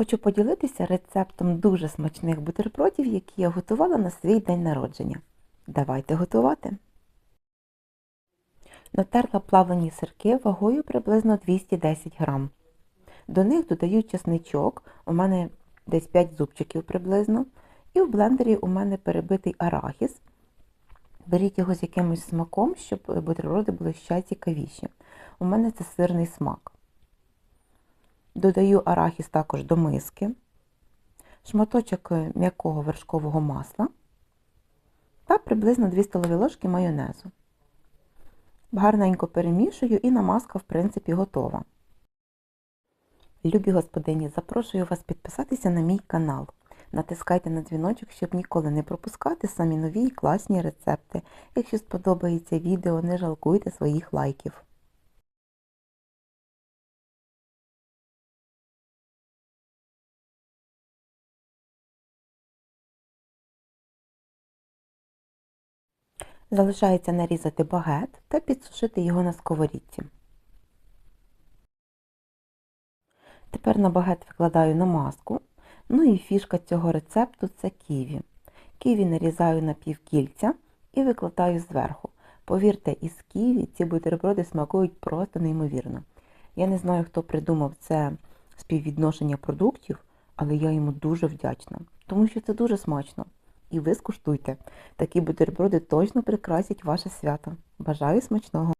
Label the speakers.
Speaker 1: Хочу поділитися рецептом дуже смачних бутербродів, які я готувала на свій день народження. Давайте готувати. Натерла плавлені сирки вагою приблизно 210 грам. До них додаю чесничок, у мене десь 5 зубчиків приблизно. І в блендері у мене перебитий арахіс. Беріть його з якимось смаком, щоб бутерброди були ще цікавіші. У мене це сирний смак. Додаю арахіс також до миски, шматочок м'якого вершкового масла та приблизно 2 столові ложки майонезу. Гарненько перемішую і намазка, в принципі, готова. Любі господині, запрошую вас підписатися на мій канал. Натискайте на дзвіночок, щоб ніколи не пропускати самі нові і класні рецепти. Якщо сподобається відео, не жалкуйте своїх лайків. Залишається нарізати багет та підсушити його на сковорідці. Тепер на багет викладаю намазку. Ну і фішка цього рецепту це ківі. Ківі нарізаю на півкільця і викладаю зверху. Повірте, із ківі ці бутерброди смакують просто неймовірно. Я не знаю, хто придумав це співвідношення продуктів, але я йому дуже вдячна, тому що це дуже смачно. І ви скуштуйте. Такі бутерброди точно прикрасять ваше свято. Бажаю смачного!